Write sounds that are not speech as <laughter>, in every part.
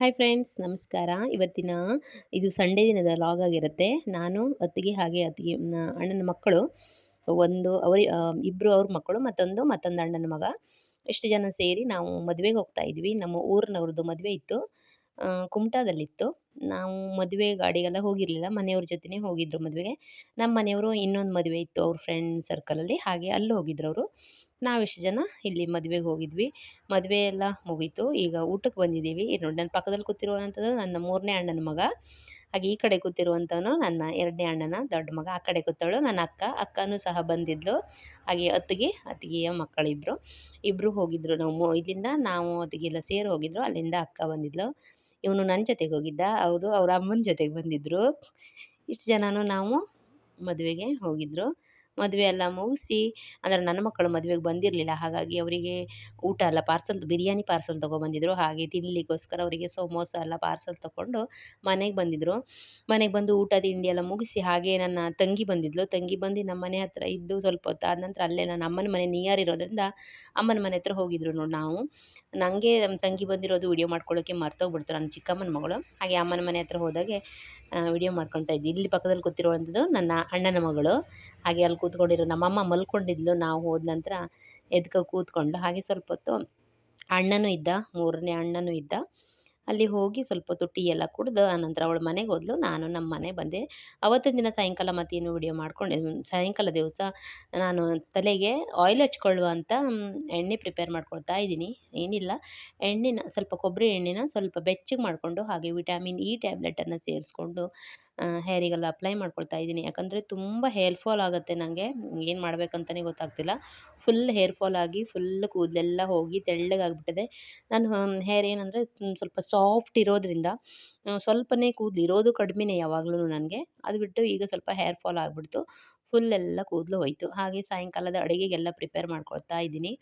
Hi friends ನಮಸ್ಕಾರ. ಇವತ್ತಿನ ಇದು ಸಂಡೇ ದಿನದ ಲಾಗ್ ಆಗಿರುತ್ತೆ. ನಾನು ಅತ್ತಿಗೆ ಹಾಗೆ ಅತ್ತಿಗೆ ಅಣ್ಣನ ಮಕ್ಕಳು, ಒಂದು ಅವರಿ ಇಬ್ಬರು ಅವ್ರ ಮಕ್ಕಳು ಮತ್ತೊಂದು ಮತ್ತೊಂದು ಅಣ್ಣನ ಮಗ. ಎಷ್ಟು ಜನ ಸೇರಿ ನಾವು ಮದುವೆಗೆ ಹೋಗ್ತಾ ಇದ್ವಿ. ನಮ್ಮ ಊರಿನವ್ರದ್ದು ಮದುವೆ ಇತ್ತು. ಕುಮಟಾದಲ್ಲಿತ್ತು. ನಾವು ಮದುವೆ ಗಾಡಿಗೆಲ್ಲ ಹೋಗಿರಲಿಲ್ಲ. ಮನೆಯವ್ರ ಜೊತೆನೇ ಹೋಗಿದ್ರು ಮದುವೆಗೆ. ನಮ್ಮ ಮನೆಯವರು ಇನ್ನೊಂದು ಮದುವೆ ಇತ್ತು. ಅವ್ರ ಫ್ರೆಂಡ್ ಸರ್ಕಲಲ್ಲಿ ಹಾಗೆ ಅಲ್ಲಿ ಹೋಗಿದ್ರು ಅವರು. ನಾವಿಷ್ಟು ಜನ ಇಲ್ಲಿ ಮದುವೆಗೆ ಹೋಗಿದ್ವಿ. ಮದುವೆ ಎಲ್ಲ ಮುಗೀತು. ಈಗ ಊಟಕ್ಕೆ ಬಂದಿದ್ದೀವಿ. ಇದು ನೋಡಿ ನನ್ನ ಪಕ್ಕದಲ್ಲಿ ಕೂತಿರುವಂಥದ್ದು ನನ್ನ ಮೂರನೇ ಅಣ್ಣನ ಮಗ. ಹಾಗೆ ಈ ಕಡೆ ಕೂತಿರುವಂಥವನು ನನ್ನ ಎರಡನೇ ಅಣ್ಣನ ದೊಡ್ಡ ಮಗ. ಆ ಕಡೆ ಕೂತವಳು ನನ್ನ ಅಕ್ಕ. ಅಕ್ಕನೂ ಸಹ ಬಂದಿದ್ಲು. ಹಾಗೆ ಅತ್ತಿಗೆ, ಅತ್ತಿಗೆಯ ಮಕ್ಕಳಿಬ್ಬರು ಇಬ್ಬರು ಹೋಗಿದ್ರು ನಾವು ಇಲ್ಲಿಂದ ನಾವು ಅತ್ತಿಗೆಲ್ಲ ಸೇರಿ ಹೋಗಿದ್ರು. ಅಲ್ಲಿಂದ ಅಕ್ಕ ಬಂದಿದ್ಲು. ಇವನು ನನ್ನ ಜೊತೆಗೆ ಹೋಗಿದ್ದ. ಹೌದು, ಅವ್ರ ಅಮ್ಮನ ಜೊತೆಗೆ ಬಂದಿದ್ದರು ಇಷ್ಟು ಜನನೂ ನಾವು ಮದುವೆಗೆ ಹೋಗಿದ್ರು. ಮದುವೆ ಎಲ್ಲ ಮುಗಿಸಿ, ಅಂದರೆ ನನ್ನ ಮಕ್ಕಳು ಮದುವೆಗೆ ಬಂದಿರಲಿಲ್ಲ, ಹಾಗಾಗಿ ಅವರಿಗೆ ಊಟ ಎಲ್ಲ ಪಾರ್ಸಲ್ ಬಿರಿಯಾನಿ ಪಾರ್ಸಲ್ ತೊಗೊಬಂದಿದ್ರು. ಹಾಗೆ ತಿನ್ನಲಿಕ್ಕೋಸ್ಕರ ಅವರಿಗೆ ಸಮೋಸ ಎಲ್ಲ ಪಾರ್ಸಲ್ ತೊಗೊಂಡು ಮನೆಗೆ ಬಂದಿದ್ದರು ಮನೆಗೆ ಬಂದು ಊಟ, ತಿಂಡಿ ಎಲ್ಲ ಮುಗಿಸಿ, ಹಾಗೆ ನನ್ನ ತಂಗಿ ಬಂದಿದ್ಲು. ತಂಗಿ ಬಂದು ನಮ್ಮ ಮನೆ ಹತ್ರ ಇದ್ದು ಸ್ವಲ್ಪ ಹೊತ್ತು ಆದ ನಂತರ ಅಲ್ಲೇ ನನ್ನ ಅಮ್ಮನ ಮನೆ ನಿಯರ್ ಇರೋದ್ರಿಂದ ಅಮ್ಮನ ಮನೆ ಹತ್ರ ಹೋಗಿದ್ರು ನೋಡಿ ನಾವು. ನನಗೆ ನಮ್ಮ ತಂಗಿ ಬಂದಿರೋದು ವಿಡಿಯೋ ಮಾಡ್ಕೊಳ್ಳೋಕ್ಕೆ ಮರ್ತೋಗ್ಬಿಡ್ತು ನನ್ನ ಚಿಕ್ಕಮ್ಮನ ಮಗಳು. ಹಾಗೆ ಅಮ್ಮನ ಮನೆ ಹತ್ರ ಹೋದಾಗೆ ವಿಡಿಯೋ ಮಾಡ್ಕೊತಾ ಇದ್ದೆ. ಇಲ್ಲಿ ಪಕ್ಕದಲ್ಲಿ ಕೂತಿರುವಂಥದ್ದು ನನ್ನ ಅಣ್ಣನ ಮಗಳು. ಹಾಗೆ ಅಲ್ಲಿ ಕೂತ್ಕೊಂಡಿರೋ ನಮ್ಮಮ್ಮ ಮಲ್ಕೊಂಡಿದ್ಲು. ನಾವು ಹೋದ ನಂತರ ಎದ್ಕ ಕೂತ್ಕೊಂಡು, ಹಾಗೆ ಸ್ವಲ್ಪ ಹೊತ್ತು ಅಣ್ಣನೂ ಇದ್ದ, ಮೂರನೇ ಅಣ್ಣನೂ ಇದ್ದ. ಅಲ್ಲಿ ಹೋಗಿ ಸ್ವಲ್ಪ ಹೊತ್ತು ಟೀ ಎಲ್ಲ ಕುಡಿದು, ಆನಂತರ ಅವಳ ಮನೆಗೆ ಹೋದ್ಲು. ನಾನು ನಮ್ಮ ಮನೆ ಬಂದೆ. ಅವತ್ತಿನ ದಿನ ಸಾಯಂಕಾಲ ಮತ್ತೇನು ವಿಡಿಯೋ ಮಾಡ್ಕೊಂಡೆ ಸಾಯಂಕಾಲ ದಿವಸ ನಾನು ತಲೆಗೆ ಆಯಿಲ್ ಹಚ್ಕೊಳ್ಳುವ ಅಂತ ಎಣ್ಣೆ ಪ್ರಿಪೇರ್ ಮಾಡ್ಕೊಳ್ತಾ ಇದ್ದೀನಿ. ಏನಿಲ್ಲ. ಎಣ್ಣೆನ ಸ್ವಲ್ಪ ಕೊಬ್ಬರಿ ಎಣ್ಣೆನ ಸ್ವಲ್ಪ ಬೆಚ್ಚಗೆ ಮಾಡಿಕೊಂಡು, ಹಾಗೆ ವಿಟಾಮಿನ್ ಇ ಟ್ಯಾಬ್ಲೆಟನ್ನು ಸೇರಿಸ್ಕೊಂಡು ಹೇರಿಗೆಲ್ಲ ಅಪ್ಲೈ ಮಾಡ್ಕೊಳ್ತಾ ಇದ್ದೀನಿ. ಯಾಕಂದರೆ ತುಂಬ ಹೇರ್ ಫಾಲ್ ಆಗುತ್ತೆ ನನಗೆ ಏನು ಮಾಡಬೇಕಂತಲೇ ಗೊತ್ತಾಗ್ತಿಲ್ಲ. ಫುಲ್ ಹೇರ್ ಫಾಲ್ ಆಗಿ ಫುಲ್ ಕೂದಲೆಲ್ಲ ಹೋಗಿ ತೆಳ್ಳಗಾಗ್ಬಿಟ್ಟಿದೆ. ನಾನು ಹೇರ್ ಏನಂದರೆ ಸ್ವಲ್ಪ ಸಾಫ್ಟ್ ಇರೋದ್ರಿಂದ ಸ್ವಲ್ಪನೇ ಕೂದಲು ಇರೋದು ಕಡಿಮೆನೇ ಯಾವಾಗಲೂ ನನಗೆ. ಅದು ಬಿಟ್ಟು ಈಗ ಸ್ವಲ್ಪ ಹೇರ್ ಫಾಲ್ ಆಗಿಬಿಡ್ತು. ಫುಲ್ ಎಲ್ಲ ಕೂದಲು ಹೋಯಿತು. ಹಾಗೆ ಸಾಯಂಕಾಲದ ಅಡುಗೆಗೆಲ್ಲ ಪ್ರಿಪೇರ್ ಮಾಡ್ಕೊಳ್ತಾ ಇದ್ದೀನಿ.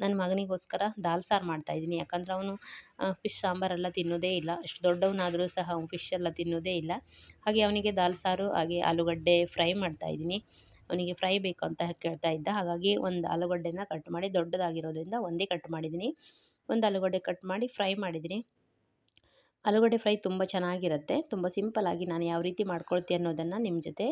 ನನ್ನ ಮಗನಿಗೋಸ್ಕರ ದಾಲ್ ಸಾರು ಮಾಡ್ತಾಯಿದ್ದೀನಿ ಯಾಕಂದ್ರೆ ಅವನು ಫಿಶ್ ಸಾಂಬಾರೆಲ್ಲ ತಿನ್ನೋದೇ ಇಲ್ಲ. ಅಷ್ಟು ದೊಡ್ಡವನಾದರೂ ಸಹ ಅವ್ನು ಫಿಶ್ ಎಲ್ಲ ತಿನ್ನೋದೇ ಇಲ್ಲ. ಹಾಗೆ ಅವನಿಗೆ ದಾಲ್ ಸಾರು, ಹಾಗೆ ಆಲೂಗಡ್ಡೆ ಫ್ರೈ ಮಾಡ್ತಾಯಿದ್ದೀನಿ ಅವನಿಗೆ ಫ್ರೈ ಬೇಕು ಅಂತ ಕೇಳ್ತಾ ಇದ್ದ. ಹಾಗಾಗಿ ಒಂದು ಆಲೂಗಡ್ಡೆನ ಕಟ್ ಮಾಡಿ, ದೊಡ್ಡದಾಗಿರೋದ್ರಿಂದ ಒಂದೇ ಕಟ್ ಮಾಡಿದ್ದೀನಿ. ಒಂದು ಆಲೂಗಡ್ಡೆ ಕಟ್ ಮಾಡಿ, ಫ್ರೈ ಮಾಡಿದ್ದೀನಿ. ಆಲೂಗಡ್ಡೆ ಫ್ರೈ ತುಂಬ ಚೆನ್ನಾಗಿರುತ್ತೆ. ತುಂಬ ಸಿಂಪಲ್ಲಾಗಿ ನಾನು ಯಾವ ರೀತಿ ಮಾಡ್ಕೊಳ್ತೀನಿ ಅನ್ನೋದನ್ನು ನಿಮ್ಮ ಜೊತೆ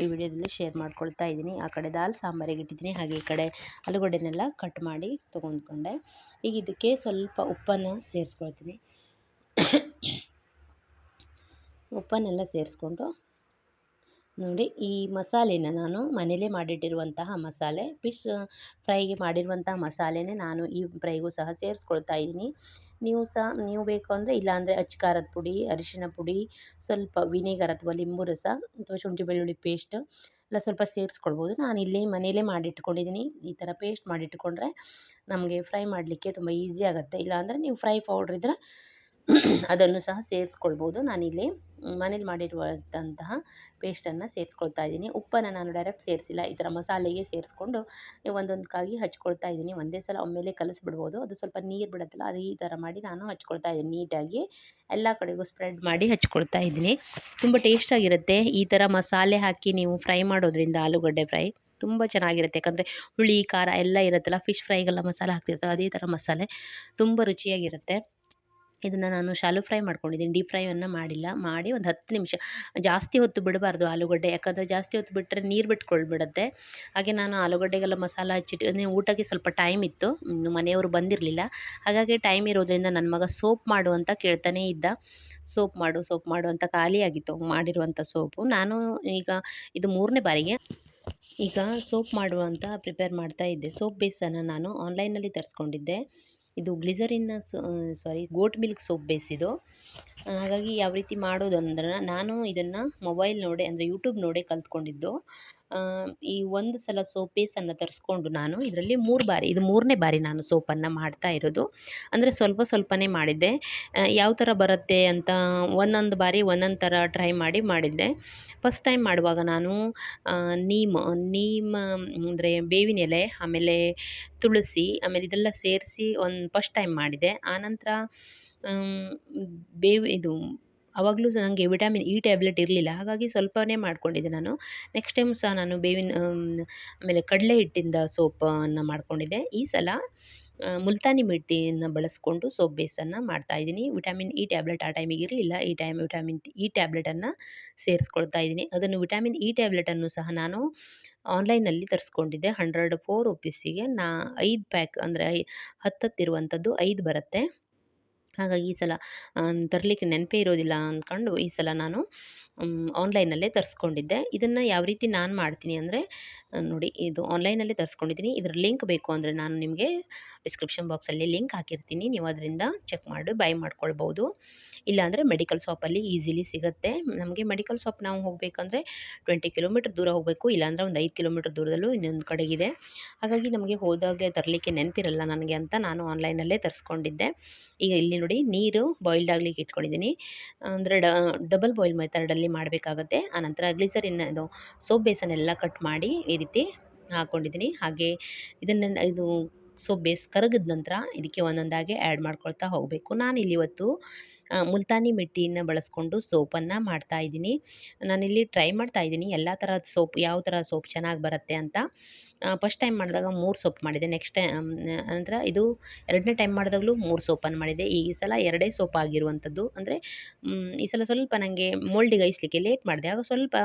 ಈ ವಿಡಿಯೋದಲ್ಲಿ ಶೇರ್ ಮಾಡ್ಕೊಳ್ತಾ ಇದ್ದೀನಿ. ಆ ಕಡೆ ದಾಲ್ ಸಾಂಬಾರಿಗೆ ಇಟ್ಟಿದ್ದೀನಿ ಹಾಗೆ ಈ ಕಡೆ ಆಲೂಗಡ್ಡೆನೆಲ್ಲ ಕಟ್ ಮಾಡಿ ತೊಗೊಂಡ್ಕೊಂಡೆ. ಈಗ ಇದಕ್ಕೆ ಸ್ವಲ್ಪ ಉಪ್ಪನ್ನು ಸೇರಿಸ್ಕೊಳ್ತೀನಿ. ಉಪ್ಪನ್ನೆಲ್ಲ ಸೇರಿಸ್ಕೊಂಡು ನೋಡಿ ಈ ಮಸಾಲೆನ ನಾನು ಮನೇಲೇ ಮಾಡಿಟ್ಟಿರುವಂತಹ ಮಸಾಲೆ, ಫಿಶ್ ಫ್ರೈಗೆ ಮಾಡಿರುವಂತಹ ಮಸಾಲೆನೇ ನಾನು ಈ ಫ್ರೈಗೂ ಸಹ ಸೇರಿಸ್ಕೊಳ್ತಾ ಇದ್ದೀನಿ. ನೀವು ಸಹ, ನೀವು ಬೇಕು ಅಂದರೆ ಇಲ್ಲಾಂದರೆ ಅಚ್ಚ ಖಾರದ ಪುಡಿ ಅರಿಶಿಣ ಪುಡಿ, ಸ್ವಲ್ಪ ವಿನೆಗರ್ ಅಥವಾ ಲಿಂಬು ರಸ ಅಥವಾ ಶುಂಠಿ ಬೆಳ್ಳುಳ್ಳಿ ಪೇಸ್ಟ್ ಎಲ್ಲ ಸ್ವಲ್ಪ ಸೇರಿಸ್ಕೊಳ್ಬೋದು. ನಾನು ಇಲ್ಲಿ ಮನೇಲೇ ಮಾಡಿಟ್ಕೊಂಡಿದ್ದೀನಿ. ಈ ಥರ ಪೇಸ್ಟ್ ಮಾಡಿಟ್ಕೊಂಡ್ರೆ ನಮಗೆ ಫ್ರೈ ಮಾಡಲಿಕ್ಕೆ ತುಂಬ ಈಸಿ ಆಗುತ್ತೆ. ಇಲ್ಲಾಂದರೆ ನೀವು ಫ್ರೈ ಪೌಡ್ರ್ ಇದ್ದರೆ <clears throat> ಅದನ್ನು ಸಹ ಸೇರಿಸ್ಕೊಳ್ಬೋದು. ನಾನಿಲ್ಲಿ ಮನೇಲಿ ಮಾಡಿರುವಂತಹ ಪೇಸ್ಟನ್ನು ಸೇರಿಸ್ಕೊಳ್ತಾ ಇದ್ದೀನಿ. ಉಪ್ಪನ್ನು ನಾನು ಡೈರೆಕ್ಟ್ ಸೇರಿಸಿಲ್ಲ. ಈ ಥರ ಮಸಾಲೆಗೆ ಸೇರಿಸ್ಕೊಂಡು ಒಂದೊಂದಕ್ಕಾಗಿ ಹಚ್ಕೊಳ್ತಾ ಇದ್ದೀನಿ. ಒಂದೇ ಸಲ ಒಮ್ಮೆಲೇ ಕಲಿಸ್ಬಿಡ್ಬೋದು. ಅದು ಸ್ವಲ್ಪ ನೀರು ಬಿಡುತ್ತಲ್ಲ, ಅದು ಈ ಥರ ಮಾಡಿ ನಾನು ಹಚ್ಕೊಳ್ತಾ ಇದ್ದೀನಿ ನೀಟಾಗಿ. ಎಲ್ಲ ಕಡೆಗೂ ಸ್ಪ್ರೆಡ್ ಮಾಡಿ ಹಚ್ಕೊಳ್ತಾ ಇದ್ದೀನಿ. ತುಂಬ ಟೇಸ್ಟಾಗಿರುತ್ತೆ. ಈ ಥರ ಮಸಾಲೆ ಹಾಕಿ ನೀವು ಫ್ರೈ ಮಾಡೋದ್ರಿಂದ ಆಲೂಗಡ್ಡೆ ಫ್ರೈ ತುಂಬ ಚೆನ್ನಾಗಿರುತ್ತೆ. ಯಾಕಂದರೆ ಹುಳಿ, ಖಾರ ಎಲ್ಲ ಇರುತ್ತಲ್ಲ ಫಿಶ್ ಫ್ರೈಗೆಲ್ಲ ಮಸಾಲೆ ಹಾಕ್ತಿರ್ತಾರೆ ಅದೇ ಥರ ಮಸಾಲೆ ತುಂಬ ರುಚಿಯಾಗಿರುತ್ತೆ. ಇದನ್ನು ನಾನು ಶಾಲು ಫ್ರೈ ಮಾಡ್ಕೊಂಡಿದ್ದೀನಿ. ಡೀಪ್ ಫ್ರೈಯನ್ನು ಮಾಡಿಲ್ಲ. ಮಾಡಿ ಒಂದು ಹತ್ತು ನಿಮಿಷ, ಜಾಸ್ತಿ ಹೊತ್ತು ಬಿಡಬಾರ್ದು ಆಲೂಗಡ್ಡೆ. ಯಾಕಂದರೆ ಜಾಸ್ತಿ ಹೊತ್ತು ಬಿಟ್ಟರೆ ನೀರು ಬಿಟ್ಕೊಳ್ಬಿಡುತ್ತೆ. ಹಾಗೆ ನಾನು ಆಲೂಗಡ್ಡೆಗೆಲ್ಲ ಮಸಾಲ ಹಚ್ಚಿಟ್ಟು ಊಟಕ್ಕೆ ಸ್ವಲ್ಪ ಟೈಮ್ ಇತ್ತು. ಮನೆಯವರು ಬಂದಿರಲಿಲ್ಲ. ಹಾಗಾಗಿ ಟೈಮ್ ಇರೋದ್ರಿಂದ ನನ್ನ ಮಗ ಸೋಪ್ ಮಾಡು ಅಂತ ಕೇಳ್ತಾನೇ ಇದ್ದ. ಸೋಪ್ ಮಾಡು ಸೋಪ್ ಮಾಡು ಅಂತ ಖಾಲಿಯಾಗಿತ್ತು ಮಾಡಿರುವಂಥ ಸೋಪು. ನಾನು ಈಗ ಇದು ಮೂರನೇ ಬಾರಿಗೆ ಈಗ ಸೋಪ್ ಮಾಡುವಂಥ ಪ್ರಿಪೇರ್ ಮಾಡ್ತಾ ಇದ್ದೆ. ಸೋಪ್ ಬೇಸನ್ನು ನಾನು ಆನ್ಲೈನಲ್ಲಿ ತರಿಸ್ಕೊಂಡಿದ್ದೆ. ಇದು ಗ್ಲಿಸರಿನ್ನ sorry goat milk soap base ಇದು. ಹಾಗಾಗಿ ಯಾವ ರೀತಿ ಮಾಡೋದು ಅಂದ್ರೆ ನಾನು ಇದನ್ನು ಮೊಬೈಲ್ ನೋಡಿ, ಅಂದರೆ ಯೂಟ್ಯೂಬ್ ನೋಡಿ ಕಲ್ತ್ಕೊಂಡಿದ್ದು. ಈ ಒಂದು ಸಲ ಸೋಪೇಸನ್ನು ತರಿಸ್ಕೊಂಡು ನಾನು ಇದರಲ್ಲಿ ಮೂರು ಬಾರಿ ಇದು ಮೂರನೇ ಬಾರಿ ನಾನು ಸೋಪನ್ನು ಮಾಡ್ತಾ ಇರೋದು. ಅಂದರೆ ಸ್ವಲ್ಪ ಸ್ವಲ್ಪನೇ ಮಾಡಿದ್ದೆ. ಯಾವ ಥರ ಬರುತ್ತೆ ಅಂತ ಒಂದೊಂದು ಬಾರಿ ಒಂದೊಂದು ಥರ ಟ್ರೈ ಮಾಡಿ ಮಾಡಿದ್ದೆ. ಫಸ್ಟ್ ಟೈಮ್ ಮಾಡುವಾಗ ನಾನು ನೀಮ್ ನೀಮ್ ಅಂದರೆ ಬೇವಿನ ಎಲೆ ಆಮೇಲೆ ತುಳಸಿ ಆಮೇಲೆ ಇದೆಲ್ಲ ಸೇರಿಸಿ ಒಂದು ಫಸ್ಟ್ ಟೈಮ್ ಮಾಡಿದೆ ಆನಂತರ ಬೇವು ಇದು ಆವಾಗಲೂ ಸಹ ನನಗೆ ವಿಟಮಿನ್ ಇ ಟ್ಯಾಬ್ಲೆಟ್ ಇರಲಿಲ್ಲ, ಹಾಗಾಗಿ ಸ್ವಲ್ಪವೇ ಮಾಡಿಕೊಂಡಿದ್ದೆ ನಾನು. ನೆಕ್ಸ್ಟ್ ಟೈಮ್ ಸಹ ನಾನು ಬೇವಿನ ಆಮೇಲೆ ಕಡಲೆ ಹಿಟ್ಟಿಂದ ಸೋಪನ್ನು ಮಾಡಿಕೊಂಡಿದ್ದೆ. ಈ ಸಲ ಮುಲ್ತಾನಿ ಮಿಟ್ಟಿಯನ್ನು ಬಳಸ್ಕೊಂಡು ಸೋಪ್ ಬೇಸನ್ನು ಮಾಡ್ತಾಯಿದ್ದೀನಿ ವಿಟಮಿನ್ ಇ ಟ್ಯಾಬ್ಲೆಟ್ ಆ ಟೈಮಿಗೆ ಇರಲಿಲ್ಲ, ಈ ಟೈಮ್ ವಿಟಮಿನ್ ಇ ಟ್ಯಾಬ್ಲೆಟನ್ನು ಸೇರಿಸ್ಕೊಳ್ತಾ ಇದ್ದೀನಿ. ಅದನ್ನು ವಿಟಮಿನ್ ಇ ಟ್ಯಾಬ್ಲೆಟನ್ನು ಸಹ ನಾನು ಆನ್ಲೈನಲ್ಲಿ ತರಿಸ್ಕೊಂಡಿದ್ದೆ. ಹಂಡ್ರೆಡ್ ಫೋರ್ ರುಪೀಸಿಗೆ ನಾ ಐದು ಪ್ಯಾಕ್ ಅಂದರೆ ಹತ್ತತ್ತಿರುವಂಥದ್ದು ಐದು ಬರುತ್ತೆ. ಹಾಗಾಗಿ ಈ ಸಲ ತರಲಿಕ್ಕೆ ನೆನಪೇ ಇರೋದಿಲ್ಲ ಅಂದ್ಕೊಂಡು ಈ ಸಲ ನಾನು ಆನ್ಲೈನಲ್ಲೇ ತರಿಸ್ಕೊಂಡಿದ್ದೆ. ಇದನ್ನು ಯಾವ ರೀತಿ ನಾನು ಮಾಡ್ತೀನಿ ಅಂದರೆ ನೋಡಿ ಇದು ಆನ್ಲೈನಲ್ಲೇ ತರಿಸ್ಕೊಂಡಿದ್ದೀನಿ. ಇದರ ಲಿಂಕ್ ಬೇಕು ಅಂದರೆ ನಾನು ನಿಮಗೆ ಡಿಸ್ಕ್ರಿಪ್ಷನ್ ಬಾಕ್ಸಲ್ಲಿ ಲಿಂಕ್ ಹಾಕಿರ್ತೀನಿ. ನೀವು ಅದರಿಂದ ಚೆಕ್ ಮಾಡಿ, ಬೈ ಮಾಡ್ಕೊಳ್ಬೋದು. ಇಲ್ಲಾಂದರೆ ಮೆಡಿಕಲ್ ಶಾಪಲ್ಲಿ ಈಸಿಲಿ ಸಿಗುತ್ತೆ. ನಮಗೆ ಮೆಡಿಕಲ್ ಶಾಪ್ ನಾವು ಹೋಗಬೇಕಂದ್ರೆ ಟ್ವೆಂಟಿ ಕಿಲೋಮೀಟ್ರ್ ದೂರ ಹೋಗಬೇಕು, ಇಲ್ಲಾಂದರೆ ಒಂದು ಐದು ಕಿಲೋಮೀಟ್ರ್ ದೂರದಲ್ಲೂ ಇನ್ನೊಂದು ಕಡೆಗಿದೆ. ಹಾಗಾಗಿ ನಮಗೆ ಹೋದಾಗ ತರಲಿಕ್ಕೆ ನೆನಪಿರಲ್ಲ ನನಗೆ ಅಂತ ನಾನು ಆನ್ಲೈನಲ್ಲೇ ತರಿಸ್ಕೊಂಡಿದ್ದೆ. ಈಗ ಇಲ್ಲಿ ನೋಡಿ ನೀರು ಬಾಯ್ಲ್ಡ್ ಆಗ್ಲಿಕ್ಕೆ ಇಟ್ಕೊಂಡಿದ್ದೀನಿ. ಅಂದರೆ ಡಬಲ್ ಬಾಯ್ಲ್ ಮೆಥಡಲ್ಲಿ ಮಾಡಬೇಕಾಗತ್ತೆ. ಆನಂತರ ಗ್ಲಿಸರಿನ್ ಇದು ಸೋಪ್ ಬೇಸನ್ ಎಲ್ಲ ಕಟ್ ಮಾಡಿ ಈ ರೀತಿ ಹಾಕ್ಕೊಂಡಿದ್ದೀನಿ ಹಾಗೆ ಇದನ್ನು ಇದು ಸೋಪ್ ಬೇಸ್ ಕರಗಿದ ನಂತರ ಇದಕ್ಕೆ ಒಂದೊಂದಾಗಿ ಆ್ಯಡ್ ಮಾಡ್ಕೊಳ್ತಾ ಹೋಗಬೇಕು. ನಾನು ಇವತ್ತು ಮುಲ್ತಾನಿ ಮಿಟ್ಟಿನ ಬಳಸ್ಕೊಂಡು ಸೋಪನ್ನು ಮಾಡ್ತಾ ಇದ್ದೀನಿ. ನಾನಿಲ್ಲಿ ಟ್ರೈ ಮಾಡ್ತಾ ಇದ್ದೀನಿ. ಎಲ್ಲ ಥರದ ಸೋಪ್, ಯಾವ ಥರ ಸೋಪ್ ಚೆನ್ನಾಗಿ ಬರುತ್ತೆ ಅಂತ. ಫಸ್ಟ್ ಟೈಮ್ ಮಾಡಿದಾಗ ಮೂರು ಸೋಪ್ ಮಾಡಿದೆ. ನೆಕ್ಸ್ಟ್ ಟೈಮ್ ನಂತರ ಇದು ಎರಡನೇ ಟೈಮ್ ಮಾಡಿದಾಗಲೂ ಮೂರು ಸೋಪನ್ನು ಮಾಡಿದೆ. ಈ ಸಲ ಎರಡೇ ಸೋಪ್ ಆಗಿರುವಂಥದ್ದು ಅಂದರೆ ಈ ಸಲ ಸ್ವಲ್ಪ ನನಗೆ ಮೋಲ್ಡಿಗೆ ಐಸ್ಲಿಕ್ಕೆ ಲೇಟ್ ಮಾಡಿದೆ. ಆಗ ಸ್ವಲ್ಪ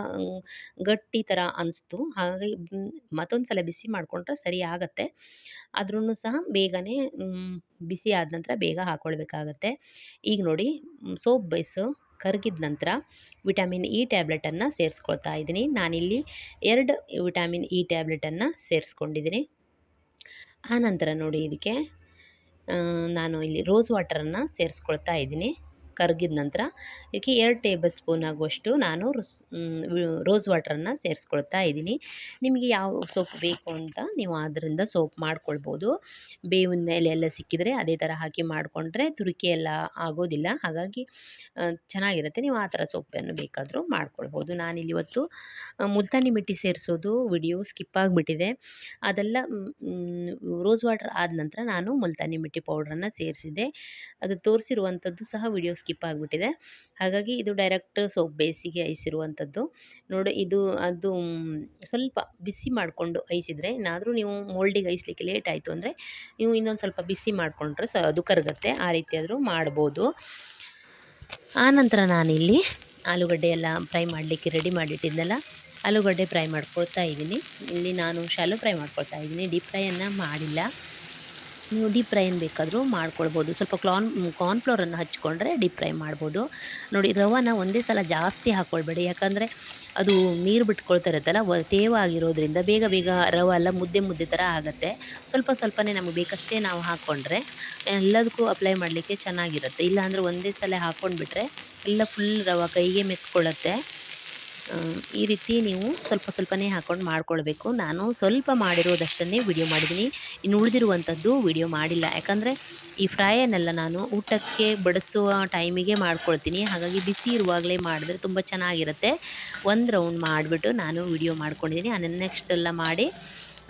ಗಟ್ಟಿ ಥರ ಅನಿಸ್ತು. ಹಾಗಾಗಿ ಮತ್ತೊಂದು ಸಲ ಬಿಸಿ ಮಾಡಿಕೊಂಡ್ರೆ ಸರಿ ಆಗುತ್ತೆ. ಆದ್ರೂ ಸಹ ಬೇಗನೆ ಬಿಸಿ ಆದ ನಂತರ ಬೇಗ ಹಾಕ್ಕೊಳ್ಬೇಕಾಗತ್ತೆ ಈಗ ನೋಡಿ ಸೋಪ್ ಬೇಸು ಕರಗಿದ ನಂತರ ವಿಟಮಿನ್ ಇ ಟ್ಯಾಬ್ಲೆಟನ್ನು ಸೇರಿಸ್ಕೊಳ್ತಾ ಇದ್ದೀನಿ. ನಾನಿಲ್ಲಿ ಎರಡು ವಿಟಮಿನ್ ಇ ಟ್ಯಾಬ್ಲೆಟನ್ನು ಸೇರಿಸ್ಕೊಂಡಿದ್ದೀನಿ. ಆನಂತರ ನೋಡಿ ಇದಕ್ಕೆ ನಾನು ಇಲ್ಲಿ ರೋಸ್ ವಾಟರನ್ನು ಸೇರಿಸ್ಕೊಳ್ತಾ ಇದ್ದೀನಿ. ಕರಗಿದ ನಂತರ ಇದಕ್ಕೆ ಎರಡು ಟೇಬಲ್ ಸ್ಪೂನ್ ಆಗುವಷ್ಟು ನಾನು ರೋಸ್ ವಾಟ್ರನ್ನು ಸೇರಿಸ್ಕೊಳ್ತಾ ಇದ್ದೀನಿ. ನಿಮಗೆ ಯಾವ ಸೋಪ್ ಬೇಕು ಅಂತ ನೀವು ಅದರಿಂದ ಸೋಪ್ ಮಾಡ್ಕೊಳ್ಬೋದು. ಬೇವಿನ ಎಲೆ ಎಲ್ಲ ಸಿಕ್ಕಿದರೆ ಅದೇ ಥರ ಹಾಕಿ ಮಾಡಿಕೊಂಡ್ರೆ ತುರಿಕೆ ಎಲ್ಲ ಆಗೋದಿಲ್ಲ. ಹಾಗಾಗಿ ಚೆನ್ನಾಗಿರುತ್ತೆ. ನೀವು ಆ ಥರ ಸೋಪನ್ನು ಬೇಕಾದರೂ ಮಾಡ್ಕೊಳ್ಬೋದು. ನಾನಿಲ್ಲಿ ಇವತ್ತು ಮುಲ್ತಾನಿ ಮಿಟ್ಟಿ ಸೇರಿಸೋದು ವಿಡಿಯೋ ಸ್ಕಿಪ್ ಆಗಿಬಿಟ್ಟಿದೆ. ಅದೆಲ್ಲ ರೋಸ್ ವಾಟರ್ ಆದ ನಂತರ ನಾನು ಮುಲ್ತಾನಿ ಮಿಟ್ಟಿ ಪೌಡ್ರನ್ನು ಸೇರಿಸಿದೆ. ಅದು ತೋರಿಸಿರುವಂಥದ್ದು ಸಹ ವಿಡಿಯೋ ಸ್ಕಿಪ್ ಆಗಿಬಿಟ್ಟಿದೆ. ಹಾಗಾಗಿ ಇದು ಡೈರೆಕ್ಟ್ ಸೋಪ್ ಬೇಸಿಗೆ ಐಸಿರುವಂಥದ್ದು. ನೋಡಿ ಇದು ಅದು ಸ್ವಲ್ಪ ಬಿಸಿ ಮಾಡಿಕೊಂಡು ಐಸಿದ್ರೆ ಏನಾದರೂ ನೀವು ಮೋಲ್ಡಿಗೆ ಐಸ್ಲಿಕ್ಕೆ ಲೇಟ್ ಆಯಿತು ಅಂದರೆ ನೀವು ಇನ್ನೊಂದು ಸ್ವಲ್ಪ ಬಿಸಿ ಮಾಡಿಕೊಂಡ್ರೆ ಸೊ ಅದು ಕರಗುತ್ತೆ, ಆ ರೀತಿ ಆದರೂ ಮಾಡ್ಬೋದು ಆನಂತರ ನಾನಿಲ್ಲಿ ಆಲೂಗಡ್ಡೆ ಎಲ್ಲ ಫ್ರೈ ಮಾಡಲಿಕ್ಕೆ ರೆಡಿ ಮಾಡಿಟ್ಟಿದ್ದೆನಲ್ಲ ಆಲೂಗಡ್ಡೆ ಫ್ರೈ ಮಾಡ್ಕೊಳ್ತಾ ಇದ್ದೀನಿ. ಇಲ್ಲಿ ನಾನು ಶಾಲು ಫ್ರೈ ಮಾಡ್ಕೊಳ್ತಾ ಇದ್ದೀನಿ, ಡೀಪ್ ಫ್ರೈಯನ್ನು ಮಾಡಿಲ್ಲ. ನೀವು ಡೀಪ್ ಫ್ರೈ ಬೇಕಾದರೂ ಮಾಡ್ಕೊಳ್ಬೋದು. ಸ್ವಲ್ಪ ಕ್ಲಾನ್ ಕಾರ್ನ್ಫ್ಲೋರನ್ನು ಹಚ್ಕೊಂಡ್ರೆ ಡೀಪ್ ಫ್ರೈ ಮಾಡ್ಬೋದು. ನೋಡಿ, ರವನ ಒಂದೇ ಸಲ ಜಾಸ್ತಿ ಹಾಕ್ಕೊಳ್ಬೇಡಿ ಯಾಕಂದರೆ ಅದು ನೀರು ಬಿಟ್ಕೊಳ್ತಾ ಇರುತ್ತಲ್ಲ ತೇವ ಆಗಿರೋದ್ರಿಂದ ಬೇಗ ಬೇಗ ರವೆ ಎಲ್ಲ ಮುದ್ದೆ ಮುದ್ದೆ ಥರ ಆಗುತ್ತೆ. ಸ್ವಲ್ಪ ಸ್ವಲ್ಪನೇ ನಮಗೆ ಬೇಕಷ್ಟೇ ನಾವು ಹಾಕ್ಕೊಂಡ್ರೆ ಎಲ್ಲದಕ್ಕೂ ಅಪ್ಲೈ ಮಾಡಲಿಕ್ಕೆ ಚೆನ್ನಾಗಿರುತ್ತೆ. ಇಲ್ಲಾಂದರೆ ಒಂದೇ ಸಲ ಹಾಕ್ಕೊಂಡ್ಬಿಟ್ರೆ ಎಲ್ಲ ಫುಲ್ ರವೆ ಕೈಗೆ ಮೆತ್ಕೊಳ್ಳುತ್ತೆ. ಈ ರೀತಿ ನೀವು ಸ್ವಲ್ಪ ಸ್ವಲ್ಪನೇ ಹಾಕೊಂಡು ಮಾಡ್ಕೊಳ್ಬೇಕು. ನಾನು ಸ್ವಲ್ಪ ಮಾಡಿರೋದಷ್ಟನ್ನೇ ವಿಡಿಯೋ ಮಾಡಿದ್ದೀನಿ ಇನ್ನು ಉಳಿದಿರುವಂಥದ್ದು ವಿಡಿಯೋ ಮಾಡಿಲ್ಲ. ಯಾಕಂದರೆ ಈ ಫ್ರೈಯನ್ನೆಲ್ಲ ನಾನು ಊಟಕ್ಕೆ ಬಡಿಸುವ ಟೈಮಿಗೆ ಮಾಡ್ಕೊಳ್ತೀನಿ. ಹಾಗಾಗಿ ಬಿಸಿ ಇರುವಾಗಲೇ ಮಾಡಿದ್ರೆ ತುಂಬ ಚೆನ್ನಾಗಿರುತ್ತೆ. ಒಂದು ರೌಂಡ್ ಮಾಡಿಬಿಟ್ಟು ನಾನು ವಿಡಿಯೋ ಮಾಡ್ಕೊಂಡಿದ್ದೀನಿ ಅದನ್ನು ನೆಕ್ಸ್ಟ್ ಎಲ್ಲ ಮಾಡಿ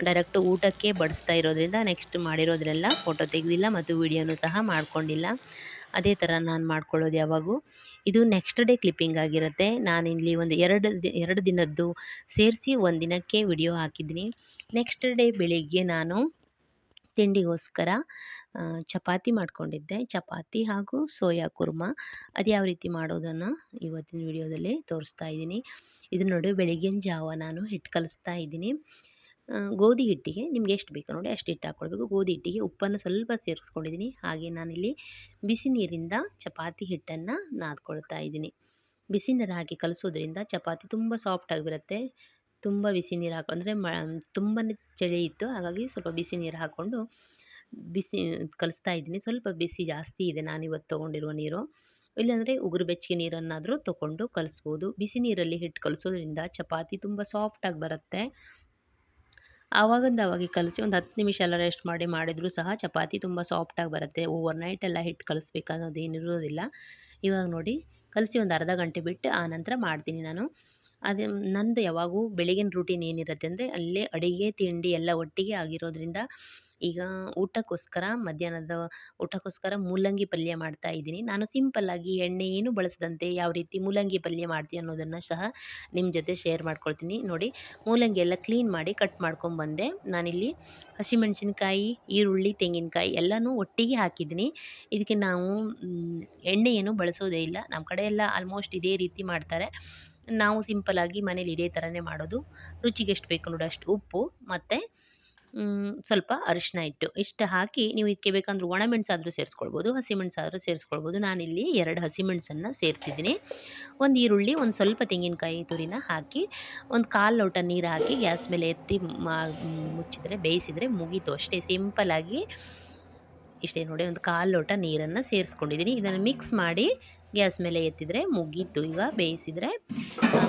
ಡೈರೆಕ್ಟ್ ಊಟಕ್ಕೆ ಬಡಿಸ್ತಾ ಇರೋದ್ರಿಂದ ನೆಕ್ಸ್ಟ್ ಮಾಡಿರೋದ್ರೆಲ್ಲ ಫೋಟೋ ತೆಗೆದಿಲ್ಲ ಮತ್ತು ವಿಡಿಯೋನೂ ಸಹ ಮಾಡ್ಕೊಂಡಿಲ್ಲ. ಅದೇ ಥರ ನಾನು ಮಾಡ್ಕೊಳ್ಳೋದು ಯಾವಾಗೂ. ಇದು ನೆಕ್ಸ್ಟ್ ಡೇ ಕ್ಲಿಪ್ಪಿಂಗ್ ಆಗಿರುತ್ತೆ. ಇಲ್ಲಿ ಒಂದು ಎರಡು ಎರಡು ದಿನದ್ದು ಸೇರಿಸಿ ಒಂದು ದಿನಕ್ಕೆ ವಿಡಿಯೋ ಹಾಕಿದ್ದೀನಿ. ನೆಕ್ಸ್ಟ್ ಡೇ ಬೆಳಿಗ್ಗೆ ನಾನು ತಿಂಡಿಗೋಸ್ಕರ ಚಪಾತಿ ಮಾಡಿಕೊಂಡಿದ್ದೆ. ಚಪಾತಿ ಹಾಗೂ ಸೋಯಾ ಕುರ್ಮ. ಅದು ಯಾವ ರೀತಿ ಮಾಡೋದನ್ನು ಇವತ್ತಿನ ವಿಡಿಯೋದಲ್ಲಿ ತೋರಿಸ್ತಾ ಇದ್ದೀನಿ. ಇದು ನೋಡಿ ಬೆಳಗಿನ ಜಾವ ನಾನು ಹಿಟ್ಟು ಕಲಿಸ್ತಾ ಇದ್ದೀನಿ. ಗೋಧಿ ಹಿಟ್ಟಿಗೆ ನಿಮ್ಗೆ ಎಷ್ಟು ಬೇಕು ನೋಡಿ ಅಷ್ಟು ಹಿಟ್ಟು ಹಾಕ್ಕೊಳ್ಬೇಕು ಗೋಧಿ ಹಿಟ್ಟಿಗೆ ಉಪ್ಪನ್ನು ಸ್ವಲ್ಪ ಸೇರಿಸ್ಕೊಂಡಿದ್ದೀನಿ. ಹಾಗೆ ನಾನಿಲ್ಲಿ ಬಿಸಿ ನೀರಿಂದ ಚಪಾತಿ ಹಿಟ್ಟನ್ನು ನಾದ್ಕೊಳ್ತಾ ಇದ್ದೀನಿ. ಬಿಸಿ ನೀರು ಹಾಕಿ ಕಲಿಸೋದ್ರಿಂದ ಚಪಾತಿ ತುಂಬ ಸಾಫ್ಟಾಗಿ ಬರುತ್ತೆ. ತುಂಬ ಬಿಸಿ ನೀರು ಹಾಕೊಂಡ್ರೆ ಮ ತುಂಬಾ ಚಳಿ ಇತ್ತು. ಹಾಗಾಗಿ ಸ್ವಲ್ಪ ಬಿಸಿ ನೀರು ಹಾಕ್ಕೊಂಡು ಬಿಸಿ ಕಲಿಸ್ತಾ ಇದ್ದೀನಿ. ಸ್ವಲ್ಪ ಬಿಸಿ ಜಾಸ್ತಿ ಇದೆ. ನಾನು ಇವತ್ತು ತೊಗೊಂಡಿರುವ ನೀರು. ಇಲ್ಲಾಂದರೆ ಉಗುರು ಬೆಚ್ಚಗೆ ನೀರನ್ನಾದರೂ ತೊಗೊಂಡು ಕಲಿಸ್ಬೋದು. ಬಿಸಿ ನೀರಲ್ಲಿ ಹಿಟ್ಟು ಕಲಿಸೋದ್ರಿಂದ ಚಪಾತಿ ತುಂಬ ಸಾಫ್ಟಾಗಿ ಬರುತ್ತೆ. ಆವಾಗಿಂದ ಅವಾಗ ಕಲಸಿ ಒಂದು ಹತ್ತು ನಿಮಿಷ ಎಲ್ಲ ರೆಸ್ಟ್ ಮಾಡಿ ಮಾಡಿದರೂ ಸಹ ಚಪಾತಿ ತುಂಬ ಸಾಫ್ಟಾಗಿ ಬರುತ್ತೆ. ಓವರ್ ನೈಟ್ ಎಲ್ಲ ಹಿಟ್ಟು ಕಲಿಸ್ಬೇಕು ಅನ್ನೋದು ಏನಿರೋದಿಲ್ಲ. ಇವಾಗ ನೋಡಿ ಕಲಸಿ ಒಂದು ಅರ್ಧ ಗಂಟೆ ಬಿಟ್ಟು ಆ ನಂತರ ಮಾಡ್ತೀನಿ ನಾನು. ಅದೇ ನಂದು ಯಾವಾಗೂ ಬೆಳಗಿನ ರೂಟೀನ್ ಏನಿರುತ್ತೆ ಅಂದರೆ ಅಲ್ಲೇ ಅಡುಗೆ, ತಿಂಡಿ ಎಲ್ಲ ಒಟ್ಟಿಗೆ ಆಗಿರೋದ್ರಿಂದ ಈಗ ಊಟಕ್ಕೋಸ್ಕರ ಮಧ್ಯಾಹ್ನದ ಊಟಕ್ಕೋಸ್ಕರ ಮೂಲಂಗಿ ಪಲ್ಯ ಮಾಡ್ತಾ ಇದ್ದೀನಿ. ನಾನು ಸಿಂಪಲ್ಲಾಗಿ ಎಣ್ಣೆ ಏನು ಬಳಸದಂತೆ ಯಾವ ರೀತಿ ಮೂಲಂಗಿ ಪಲ್ಯ ಮಾಡ್ತೀನಿ ಅನ್ನೋದನ್ನು ಸಹ ನಿಮ್ಮ ಜೊತೆ ಶೇರ್ ಮಾಡ್ಕೊಳ್ತೀನಿ. ನೋಡಿ, ಮೂಲಂಗಿ ಎಲ್ಲ ಕ್ಲೀನ್ ಮಾಡಿ ಕಟ್ ಮಾಡ್ಕೊಂಬಂದೆ. ನಾನಿಲ್ಲಿ ಹಸಿಮೆಣಸಿನ್ಕಾಯಿ, ಈರುಳ್ಳಿ, ತೆಂಗಿನಕಾಯಿ ಎಲ್ಲನೂ ಒಟ್ಟಿಗೆ ಹಾಕಿದ್ದೀನಿ. ಇದಕ್ಕೆ ನಾವು ಎಣ್ಣೆ ಏನು ಬಳಸೋದೇ ಇಲ್ಲ. ನಮ್ಮ ಕಡೆ ಎಲ್ಲ ಆಲ್ಮೋಸ್ಟ್ ಇದೇ ರೀತಿ ಮಾಡ್ತಾರೆ. ನಾವು ಸಿಂಪಲ್ಲಾಗಿ ಮನೇಲಿ ಇದೇ ಥರನೇ ಮಾಡೋದು. ರುಚಿಗೆ ಎಷ್ಟು ಬೇಕು ನೋಡಿ ಅಷ್ಟು ಉಪ್ಪು, ಮತ್ತು ಸ್ವಲ್ಪ ಅರಿಶಿನ ಹಿಟ್ಟು ಇಷ್ಟು ಹಾಕಿ ನೀವು ಇದಕ್ಕೆ ಬೇಕಂದ್ರೆ ಒಣಮೆಣಸಾದರೂ ಸೇರಿಸ್ಕೊಳ್ಬೋದು ಹಸಿಮೆಣಸಾದರೂ ಸೇರಿಸ್ಕೊಳ್ಬೋದು. ನಾನಿಲ್ಲಿ ಎರಡು ಹಸಿಮೆಣಸನ್ನು ಸೇರಿಸಿದ್ದೀನಿ. ಒಂದು ಈರುಳ್ಳಿ, ಒಂದು ಸ್ವಲ್ಪ ತೆಂಗಿನಕಾಯಿ ತುರಿನ ಹಾಕಿ, ಒಂದು ಕಾಲು ಲೋಟ ನೀರು ಹಾಕಿ ಗ್ಯಾಸ್ ಮೇಲೆ ಎತ್ತಿ ಮುಚ್ಚಿದರೆ, ಬೇಯಿಸಿದರೆ ಮುಗೀತು ಅಷ್ಟೇ. ಸಿಂಪಲ್ಲಾಗಿ ಇಷ್ಟೇ ನೋಡಿ, ಒಂದು ಕಾಲು ಲೋಟ ನೀರನ್ನು ಸೇರಿಸ್ಕೊಂಡಿದ್ದೀನಿ. ಇದನ್ನು ಮಿಕ್ಸ್ ಮಾಡಿ ಗ್ಯಾಸ್ ಮೇಲೆ ಎತ್ತಿದರೆ ಮುಗೀತು. ಈಗ ಬೇಯಿಸಿದರೆ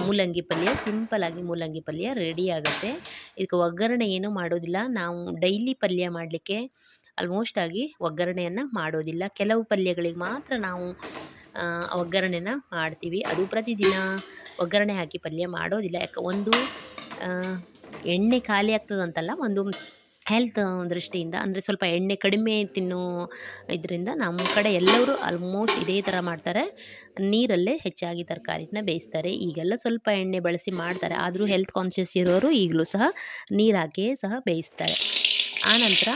ಮೂಲಂಗಿ ಪಲ್ಯ ಸಿಂಪಲ್ಲಾಗಿ ಮೂಲಂಗಿ ಪಲ್ಯ ರೆಡಿ ಆಗುತ್ತೆ. ಇದಕ್ಕೆ ಒಗ್ಗರಣೆ ಏನೂ ಮಾಡೋದಿಲ್ಲ. ನಾವು ಡೈಲಿ ಪಲ್ಯ ಮಾಡಲಿಕ್ಕೆ ಆಲ್ಮೋಸ್ಟ್ ಆಗಿ ಒಗ್ಗರಣೆಯನ್ನು ಮಾಡೋದಿಲ್ಲ. ಕೆಲವು ಪಲ್ಯಗಳಿಗೆ ಮಾತ್ರ ನಾವು ಒಗ್ಗರಣೆನ ಮಾಡ್ತೀವಿ. ಅದು ಪ್ರತಿದಿನ ಒಗ್ಗರಣೆ ಹಾಕಿ ಪಲ್ಯ ಮಾಡೋದಿಲ್ಲ. ಯಾಕೆ, ಒಂದು ಎಣ್ಣೆ ಖಾಲಿ ಆಗ್ತದಂತಲ್ಲ, ಒಂದು ಹೆಲ್ತ್ ದೃಷ್ಟಿಯಿಂದ, ಅಂದರೆ ಸ್ವಲ್ಪ ಎಣ್ಣೆ ಕಡಿಮೆ ತಿನ್ನೋ ಇದರಿಂದ ನಮ್ಮ ಕಡೆ ಎಲ್ಲರೂ ಆಲ್ಮೋಸ್ಟ್ ಇದೇ ಥರ ಮಾಡ್ತಾರೆ. ನೀರಲ್ಲೇ ಹೆಚ್ಚಾಗಿ ತರಕಾರಿನ ಬೇಯಿಸ್ತಾರೆ. ಈಗೆಲ್ಲ ಸ್ವಲ್ಪ ಎಣ್ಣೆ ಬಳಸಿ ಮಾಡ್ತಾರೆ. ಆದರೂ ಹೆಲ್ತ್ ಕಾನ್ಷಿಯಸ್ ಇರೋರು ಈಗಲೂ ಸಹ ನೀರು ಹಾಕಿಯೇ ಸಹ ಬೇಯಿಸ್ತಾರೆ. ಆನಂತರ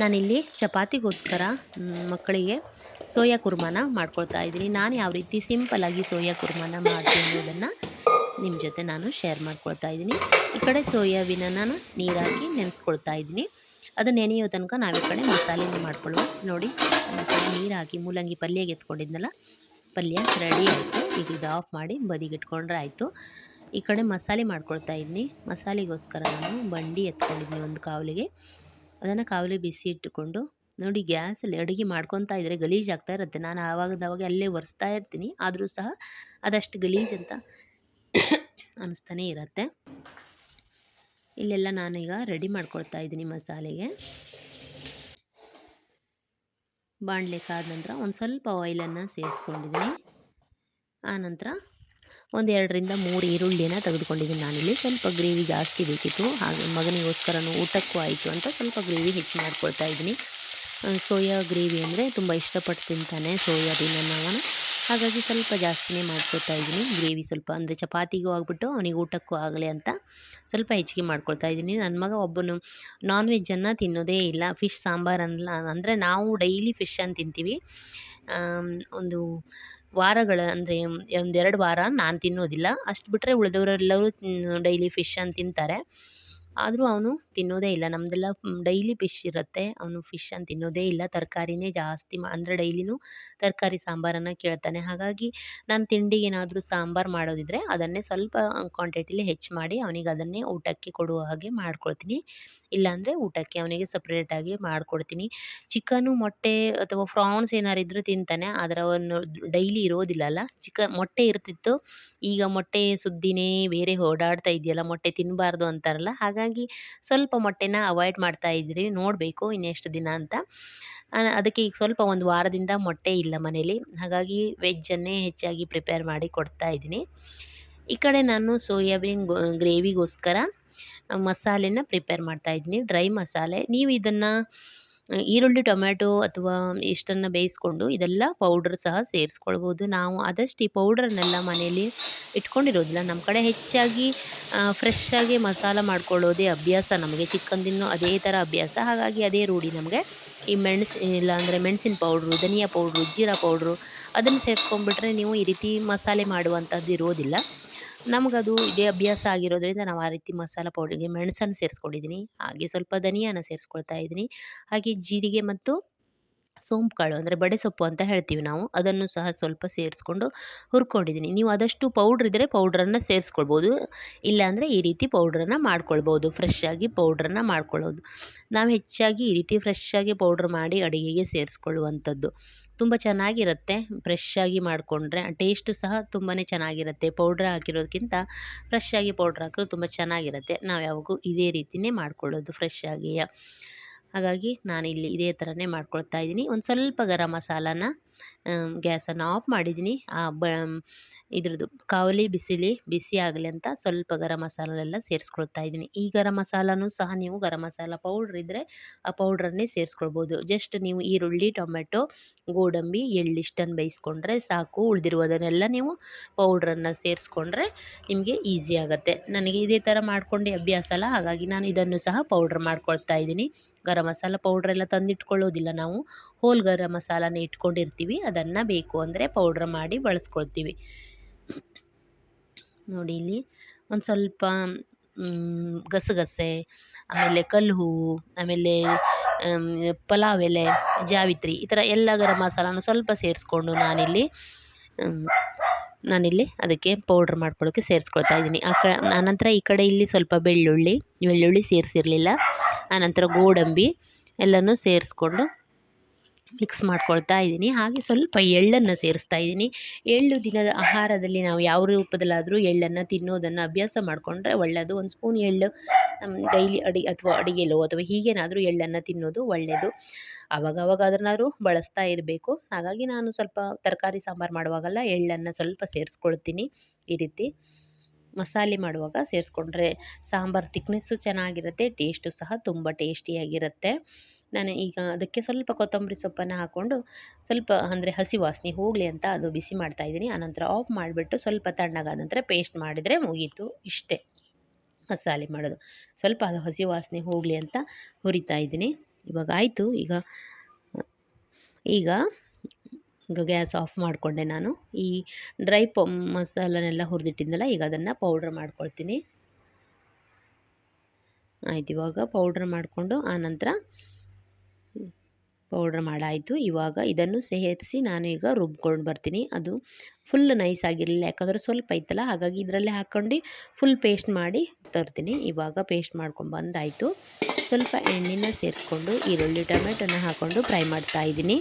ನಾನಿಲ್ಲಿ ಚಪಾತಿಗೋಸ್ಕರ ಮಕ್ಕಳಿಗೆ ಸೋಯಾ ಕುರ್ಮಾನ ಮಾಡ್ಕೊಳ್ತಾ ಇದ್ದೀನಿ. ನಾನು ಯಾವ ರೀತಿ ಸಿಂಪಲ್ಲಾಗಿ ಸೋಯಾ ಕುರ್ಮಾನ ಮಾಡ್ತೀನಿ ಅನ್ನೋದನ್ನು ನಿಮ್ಮ ಜೊತೆ ನಾನು ಶೇರ್ ಮಾಡ್ಕೊಳ್ತಾ ಇದ್ದೀನಿ. ಈ ಕಡೆ ಸೋಯಾಬೀನ ನಾನು ನೀರಾಕಿ ನೆನೆಸ್ಕೊಳ್ತಾ ಇದ್ದೀನಿ. ಅದು ನೆನೆಯೋ ತನಕ ನಾವು ಈ ಕಡೆ ಮಸಾಲೆನ ಮಾಡ್ಕೊಳ್ಳುವ ನೋಡಿ, ಈ ಕಡೆ ನೀರು ಹಾಕಿ ಮೂಲಂಗಿ ಪಲ್ಯಗೆ ಎತ್ಕೊಂಡಿದ್ನಲ್ಲ, ಪಲ್ಯ ರೆಡಿ ಆಯಿತು. ಈಗ ಇದು ಆಫ್ ಮಾಡಿ ಬದಿಗಿಟ್ಕೊಂಡ್ರೆ ಆಯಿತು. ಈ ಕಡೆ ಮಸಾಲೆ ಮಾಡ್ಕೊಳ್ತಾ ಇದ್ದೀನಿ. ಮಸಾಲೆಗೋಸ್ಕರ ನಾನು ಬಂಡಿ ಎತ್ಕೊಂಡಿದ್ದೀನಿ ಒಂದು ಕಾವಲಿಗೆ. ಅದನ್ನು ಕಾವಲಿ ಬಿಸಿ ಇಟ್ಟುಕೊಂಡು ನೋಡಿ ಗ್ಯಾಸಲ್ಲಿ ಅಡುಗೆ ಮಾಡ್ಕೊತಾ ಇದ್ದರೆ ಗಲೀಜಾಗ್ತಾ ಇರುತ್ತೆ. ನಾನು ಆವಾಗದವಾಗ ಅಲ್ಲೇ ಒರೆಸ್ತಾ ಇರ್ತೀನಿ. ಆದರೂ ಸಹ ಅದಷ್ಟು ಗಲೀಜು ಅಂತ ಅನಿಸ್ತಾನೆ ಇರುತ್ತೆ. ಇಲ್ಲೆಲ್ಲ ನಾನೀಗ ರೆಡಿ ಮಾಡ್ಕೊಳ್ತಾ ಇದ್ದೀನಿ ಮಸಾಲೆಗೆ. ಬಾಣಲೆ ಕಾದ ನಂತರ ಒಂದು ಸ್ವಲ್ಪ ಆಯಿಲನ್ನು ಸೇರಿಸ್ಕೊಂಡಿದ್ದೀನಿ. ಆನಂತರ ಒಂದು ಎರಡರಿಂದ ಮೂರು ಈರುಳ್ಳಿನ ತೆಗೆದುಕೊಂಡಿದ್ದೀನಿ ನಾನಿಲ್ಲಿ. ಸ್ವಲ್ಪ ಗ್ರೇವಿ ಜಾಸ್ತಿ ಬೇಕಿತ್ತು. ಹಾಗೆ ಮಗನಿಗೋಸ್ಕರನೂ ಊಟಕ್ಕೂ ಆಯಿತು ಅಂತ ಸ್ವಲ್ಪ ಗ್ರೇವಿ ಹೆಚ್ಚು ಮಾಡ್ಕೊಳ್ತಾ ಇದ್ದೀನಿ. ಸೋಯಾ ಗ್ರೇವಿ ಅಂದರೆ ತುಂಬ ಇಷ್ಟಪಟ್ಟು ತಿಂತಾನೆ. ಸೋಯಾಬೀನನ್ನು ಅವನು ಹಾಗಾಗಿ ಸ್ವಲ್ಪ ಜಾಸ್ತಿನೇ ಮಾಡ್ಕೊಳ್ತಾ ಇದ್ದೀನಿ. ಗ್ರೇವಿ ಸ್ವಲ್ಪ ಅಂದರೆ ಚಪಾತಿಗೂ ಆಗಿಬಿಟ್ಟು ಅವನಿಗೆ ಊಟಕ್ಕೂ ಆಗಲಿ ಅಂತ ಸ್ವಲ್ಪ ಹೆಚ್ಚಿಗೆ ಮಾಡ್ಕೊಳ್ತಾ ಇದ್ದೀನಿ. ನನ್ನ ಮಗ ಒಬ್ಬನು ನಾನ್ ವೆಜ್ಜನ್ನು ತಿನ್ನೋದೇ ಇಲ್ಲ. ಫಿಶ್ ಸಾಂಬಾರು ಅಲ್ಲ ಅಂದರೆ ನಾವು ಡೈಲಿ ಫಿಶನ್ನು ತಿಂತೀವಿ. ಒಂದು ವಾರಗಳ ಅಂದರೆ ಒಂದೆರಡು ವಾರ ನಾನು ತಿನ್ನೋದಿಲ್ಲ. ಅಷ್ಟು ಬಿಟ್ಟರೆ ಉಳಿದವರೆಲ್ಲರೂ ಡೈಲಿ ಫಿಶನ್ನು ತಿಂತಾರೆ. ಆದರೂ ಅವನು ತಿನ್ನೋದೇ ಇಲ್ಲ. ನಮ್ಮದೆಲ್ಲ ಡೈಲಿ ಫಿಶ್ ಇರುತ್ತೆ. ಅವನು ಫಿಶನ್ನು ತಿನ್ನೋದೇ ಇಲ್ಲ. ತರಕಾರಿನೇ ಜಾಸ್ತಿ ಮಾ, ಅಂದರೆ ಡೈಲಿನೂ ತರಕಾರಿ ಸಾಂಬಾರನ್ನು ಕೇಳ್ತಾನೆ. ಹಾಗಾಗಿ ನಾನು ತಿಂಡಿಗೆ ಏನಾದರೂ ಸಾಂಬಾರು ಮಾಡೋದಿದ್ದರೆ ಅದನ್ನೇ ಸ್ವಲ್ಪ ಕ್ವಾಂಟಿಟಿಲಿ ಹೆಚ್ಚು ಮಾಡಿ ಅವನಿಗೆ ಅದನ್ನೇ ಊಟಕ್ಕೆ ಕೊಡುವ ಹಾಗೆ ಮಾಡ್ಕೊಳ್ತೀನಿ. ಇಲ್ಲಾಂದರೆ ಊಟಕ್ಕೆ ಅವನಿಗೆ ಸಪ್ರೇಟಾಗಿ ಮಾಡಿಕೊಡ್ತೀನಿ. ಚಿಕನು, ಮೊಟ್ಟೆ ಅಥವಾ ಫ್ರಾನ್ಸ್ ಏನಾರು ಇದ್ದರೂ ತಿಂತಾನೆ. ಆದರೆ ಅವನು ಡೈಲಿ ಇರೋದಿಲ್ಲ ಅಲ್ಲ ಚಿಕ, ಮೊಟ್ಟೆ ಇರ್ತಿತ್ತು. ಈಗ ಮೊಟ್ಟೆ ಸುದ್ದಿನೇ ಬೇರೆ ಓಡಾಡ್ತಾ ಇದೆಯಲ್ಲ, ಮೊಟ್ಟೆ ತಿನ್ನಬಾರ್ದು ಅಂತಾರಲ್ಲ. ಹಾಗಾಗಿ ಸ್ವಲ್ಪ ಮೊಟ್ಟೆನ ಅವಾಯ್ಡ್ ಮಾಡ್ತಾ ಇದ್ದೀರಿ ನೋಡಬೇಕು ಇನ್ನೆಷ್ಟು ದಿನ ಅಂತ. ಅದಕ್ಕೆ ಈಗ ಸ್ವಲ್ಪ ಒಂದು ವಾರದಿಂದ ಮೊಟ್ಟೆ ಇಲ್ಲ ಮನೇಲಿ. ಹಾಗಾಗಿ ವೆಜ್ಜನ್ನೇ ಹೆಚ್ಚಾಗಿ ಪ್ರಿಪೇರ್ ಮಾಡಿ ಕೊಡ್ತಾ ಇದ್ದೀನಿ. ಈ ಕಡೆ ನಾನು ಸೋಯಾಬೀನ್ ಗ್ರೇವಿಗೋಸ್ಕರ ಮಸಾಲೆನ ಪ್ರಿಪೇರ್ ಮಾಡ್ತಾ ಇದ್ದೀನಿ ಡ್ರೈ ಮಸಾಲೆ. ನೀವು ಇದನ್ನು ಈರುಳ್ಳಿ, ಟೊಮ್ಯಾಟೊ ಅಥವಾ ಇಷ್ಟನ್ನು ಬೇಯಿಸ್ಕೊಂಡು ಇದೆಲ್ಲ ಪೌಡ್ರ್ ಸಹ ಸೇರಿಸ್ಕೊಳ್ಬೋದು. ನಾವು ಆದಷ್ಟು ಈ ಪೌಡ್ರನ್ನೆಲ್ಲ ಮನೆಯಲ್ಲಿ ಇಟ್ಕೊಂಡಿರೋದಿಲ್ಲ. ನಮ್ಮ ಕಡೆ ಹೆಚ್ಚಾಗಿ ಫ್ರೆಶ್ಶಾಗಿ ಮಸಾಲ ಮಾಡ್ಕೊಳ್ಳೋದೇ ಅಭ್ಯಾಸ ನಮಗೆ. ಚಿಕ್ಕಂದಿನೂ ಅದೇ ಥರ ಅಭ್ಯಾಸ. ಹಾಗಾಗಿ ಅದೇ ರೂಢಿ ನಮಗೆ. ಈ ಮೆಣಸು, ಇಲ್ಲಾಂದರೆ ಮೆಣಸಿನ ಪೌಡ್ರು, ಧನಿಯಾ ಪೌಡ್ರು, ಜೀರಾ ಪೌಡ್ರು ಅದನ್ನು ಸೇರ್ಕೊಂಡ್ಬಿಟ್ರೆ ನೀವು ಈ ರೀತಿ ಮಸಾಲೆ ಮಾಡುವಂಥದ್ದು ಇರೋದಿಲ್ಲ. ನಮಗದು ಇದೇ ಅಭ್ಯಾಸ ಆಗಿರೋದ್ರಿಂದ ನಾವು ಆ ರೀತಿ ಮಸಾಲ ಪೌಡರ್ಗೆ ಮೆಣಸನ್ನು ಸೇರಿಸ್ಕೊಂಡಿದ್ದೀನಿ ಹಾಗೆ ಸ್ವಲ್ಪ ಧನಿಯಾನ ಸೇರಿಸ್ಕೊಳ್ತಾ ಇದ್ದೀನಿ. ಹಾಗೆ ಜೀರಿಗೆ ಮತ್ತು ಸೋಂಪು ಕಾಳು ಅಂದರೆ ಬಡೆ ಸೊಪ್ಪು ಅಂತ ಹೇಳ್ತೀವಿ ನಾವು, ಅದನ್ನು ಸಹ ಸ್ವಲ್ಪ ಸೇರಿಸ್ಕೊಂಡು ಹುರ್ಕೊಂಡಿದ್ದೀನಿ ನೀವು ಆದಷ್ಟು ಪೌಡ್ರ್ ಇದ್ದರೆ ಪೌಡ್ರನ್ನು ಸೇರಿಸ್ಕೊಳ್ಬೋದು, ಇಲ್ಲಾಂದರೆ ಈ ರೀತಿ ಪೌಡ್ರನ್ನು ಮಾಡ್ಕೊಳ್ಬೋದು ಫ್ರೆಶ್ ಆಗಿ ಪೌಡ್ರನ್ನು ಮಾಡ್ಕೊಳ್ಳೋದು ನಾವು ಹೆಚ್ಚಾಗಿ ಈ ರೀತಿ ಫ್ರೆಶ್ ಆಗಿ ಪೌಡ್ರ್ ಮಾಡಿ ಅಡುಗೆಗೆ ಸೇರಿಸ್ಕೊಳ್ಳುವಂಥದ್ದು. ತುಂಬ ಚೆನ್ನಾಗಿರುತ್ತೆ, ಫ್ರೆಶ್ಶಾಗಿ ಮಾಡಿಕೊಂಡ್ರೆ. ಟೇಸ್ಟು ಸಹ ತುಂಬಾ ಚೆನ್ನಾಗಿರುತ್ತೆ. ಪೌಡ್ರ್ ಹಾಕಿರೋದಕ್ಕಿಂತ ಫ್ರೆಶ್ಶಾಗಿ ಪೌಡ್ರ್ ಹಾಕಿದ್ರೆ ತುಂಬ ಚೆನ್ನಾಗಿರುತ್ತೆ. ನಾವು ಯಾವಾಗೂ ಇದೇ ರೀತಿಯೇ ಮಾಡ್ಕೊಳ್ಳೋದು ಫ್ರೆಶ್ಶಾಗಿಯೇ. ಹಾಗಾಗಿ ನಾನಿಲ್ಲಿ ಇದೇ ಥರನೇ ಮಾಡ್ಕೊಳ್ತಾ ಇದ್ದೀನಿ. ಒಂದು ಸ್ವಲ್ಪ ಗರಂ ಮಸಾಲಾನ ಗ್ಯಾಸನ್ನು ಆಫ್ ಮಾಡಿದ್ದೀನಿ ಆ ಬ, ಇದ್ರದ್ದು ಕಾವಲಿ, ಬಿಸಿಲಿ, ಬಿಸಿ ಆಗಲಿ ಅಂತ ಸ್ವಲ್ಪ ಗರಂ ಮಸಾಲೆಲ್ಲ ಸೇರಿಸ್ಕೊಳ್ತಾ ಇದ್ದೀನಿ ಈ ಗರಂ ಮಸಾಲನೂ ಸಹ ನೀವು ಗರಂ ಮಸಾಲ ಪೌಡ್ರ್ ಇದ್ದರೆ ಆ ಪೌಡ್ರನ್ನೇ ಸೇರಿಸ್ಕೊಳ್ಬೋದು. ಜಸ್ಟ್ ನೀವು ಈರುಳ್ಳಿ ಟೊಮೆಟೊ ಗೋಡಂಬಿ ಎಳ್ಳಿಷ್ಟನ್ನು ಬೇಯಿಸ್ಕೊಂಡ್ರೆ ಸಾಕು. ಉಳಿದಿರುವುದನ್ನೆಲ್ಲ ನೀವು ಪೌಡ್ರನ್ನು ಸೇರಿಸ್ಕೊಂಡ್ರೆ ನಿಮಗೆ ಈಸಿ ಆಗುತ್ತೆ. ನನಗೆ ಇದೇ ಥರ ಮಾಡ್ಕೊಂಡು ಅಭ್ಯಾಸ ಅಲ್ಲ. ಹಾಗಾಗಿ ನಾನು ಇದನ್ನು ಸಹ ಪೌಡ್ರ್ ಮಾಡ್ಕೊಳ್ತಾ ಇದ್ದೀನಿ ಗರಂ ಮಸಾಲ ಪೌಡ್ರೆಲ್ಲ ತಂದಿಟ್ಕೊಳ್ಳೋದಿಲ್ಲ ನಾವು. ಹೋಲ್ ಗರಂ ಮಸಾಲಾನ ಇಟ್ಕೊಂಡಿರ್ತೀವಿ. ಅದನ್ನು ಬೇಕು ಅಂದರೆ ಪೌಡ್ರ್ ಮಾಡಿ ಬಳಸ್ಕೊಳ್ತೀವಿ. ನೋಡಿ ಇಲ್ಲಿ ಒಂದು ಸ್ವಲ್ಪ ಗಸಗಸೆ, ಆಮೇಲೆ ಕಲ್ಲು ಹೂವು ಆಮೇಲೆ ಪಲಾವ್ ಎಲೆ, ಜಾವಿತ್ರಿ ಈ ಥರ ಎಲ್ಲ ಗರಂ ಮಸಾಲಾನ ಸ್ವಲ್ಪ ಸೇರಿಸ್ಕೊಂಡು ನಾನಿಲ್ಲಿ ನಾನಿಲ್ಲಿ ಅದಕ್ಕೆ ಪೌಡ್ರ್ ಮಾಡ್ಕೊಳ್ಳೋಕ್ಕೆ ಸೇರಿಸ್ಕೊಳ್ತಾ ಇದ್ದೀನಿ. ಆ ಕ ಆನಂತರ ಈ ಕಡೆ ಇಲ್ಲಿ ಸ್ವಲ್ಪ ಬೆಳ್ಳುಳ್ಳಿ ಬೆಳ್ಳುಳ್ಳಿ ಸೇರಿಸಿರಲಿಲ್ಲ. ಆನಂತರ ಗೋಡಂಬಿ ಎಲ್ಲನೂ ಸೇರಿಸ್ಕೊಂಡು ಮಿಕ್ಸ್ ಮಾಡ್ಕೊಳ್ತಾ ಇದ್ದೀನಿ. ಹಾಗೆ ಸ್ವಲ್ಪ ಎಳ್ಳನ್ನು ಸೇರಿಸ್ತಾ ಇದ್ದೀನಿ. ಎಳ್ಳು ದಿನದ ಆಹಾರದಲ್ಲಿ ನಾವು ಯಾವ ರೂಪದಲ್ಲಾದರೂ ಎಳ್ಳನ್ನು ತಿನ್ನೋದನ್ನು ಅಭ್ಯಾಸ ಮಾಡಿಕೊಂಡ್ರೆ ಒಳ್ಳೆಯದು ಒಂದು ಸ್ಪೂನ್ ಎಳ್ಳು ನಮ್ಮ ಡೈಲಿ ಅಡಿ ಅಥವಾ ಅಡಿಗೆಲೋ ಅಥವಾ ಹೀಗೇನಾದರೂ ಎಳ್ಳನ್ನು ತಿನ್ನೋದು ಒಳ್ಳೆಯದು ಆವಾಗ ಅವಾಗ ಅದನ್ನಾದ್ರೂ ಬಳಸ್ತಾ ಇರಬೇಕು. ಹಾಗಾಗಿ ನಾನು ಸ್ವಲ್ಪ ತರಕಾರಿ ಸಾಂಬಾರು ಮಾಡುವಾಗಲ್ಲ ಎಳ್ಳನ್ನು ಸ್ವಲ್ಪ ಸೇರಿಸ್ಕೊಳ್ತೀನಿ ಈ ರೀತಿ. ಮಸಾಲೆ ಮಾಡುವಾಗ ಸೇರಿಸ್ಕೊಂಡ್ರೆ ಸಾಂಬಾರು ತಿಕ್ನೆಸ್ಸು ಚೆನ್ನಾಗಿರುತ್ತೆ ಟೇಸ್ಟು ಸಹ ತುಂಬ ಟೇಸ್ಟಿಯಾಗಿರುತ್ತೆ ನಾನು ಈಗ ಅದಕ್ಕೆ ಸ್ವಲ್ಪ ಕೊತ್ತಂಬರಿ ಸೊಪ್ಪನ್ನು ಹಾಕ್ಕೊಂಡು ಸ್ವಲ್ಪ ಅಂದರೆ ಹಸಿ ವಾಸನೆ ಹೋಗಲಿ ಅಂತ ಅದು ಬಿಸಿ ಮಾಡ್ತಾಯಿದ್ದೀನಿ ಆನಂತರ ಆಫ್ ಮಾಡಿಬಿಟ್ಟು ಸ್ವಲ್ಪ ತಣ್ಣಗಾದ ನಂತರ ಪೇಸ್ಟ್ ಮಾಡಿದರೆ ಮುಗೀತು. ಇಷ್ಟೇ ಮಸಾಲೆ ಮಾಡೋದು. ಸ್ವಲ್ಪ ಅದು ಹಸಿ ವಾಸನೆ ಹೋಗಲಿ ಅಂತ ಹುರಿತಾ ಇದ್ದೀನಿ. ಇವಾಗ ಆಯಿತು. ಈಗ ಈಗ ಈಗ ಗ್ಯಾಸ್ ಆಫ್ ಮಾಡಿಕೊಂಡೆ ನಾನು. ಈ ಡ್ರೈ ಪ, ಮಸಾಲನೆಲ್ಲ ಹುರಿದಿಟ್ಟಿದ್ನಲ್ಲ, ಈಗ ಅದನ್ನು ಪೌಡ್ರ್ ಮಾಡ್ಕೊಳ್ತೀನಿ. ಆಯ್ತು. ಇವಾಗ ಪೌಡ್ರ್ ಮಾಡಿಕೊಂಡು ಆನಂತರ ಪೌಡ್ರ್ ಮಾಡಾಯಿತು. ಇವಾಗ ಇದನ್ನು ಸೇರಿಸಿ ನಾನು ಈಗ ರುಬ್ಕೊಂಡು ಬರ್ತೀನಿ. ಅದು ಫುಲ್ ನೈಸ್ ಆಗಿರಲಿಲ್ಲ ಯಾಕಂದರೆ ಸ್ವಲ್ಪ ಐತಲ್ಲ, ಹಾಗಾಗಿ ಇದರಲ್ಲೇ ಹಾಕ್ಕೊಂಡು ಫುಲ್ ಪೇಸ್ಟ್ ಮಾಡಿ ತರ್ತೀನಿ. ಇವಾಗ ಪೇಸ್ಟ್ ಮಾಡ್ಕೊಂಡು ಬಂದಾಯಿತು. ಸ್ವಲ್ಪ ಎಣ್ಣೆನ ಸೇರಿಸ್ಕೊಂಡು ಈರುಳ್ಳಿ, ಟೊಮೆಟೊನ ಹಾಕ್ಕೊಂಡು ಫ್ರೈ ಮಾಡ್ತಾ ಇದ್ದೀನಿ.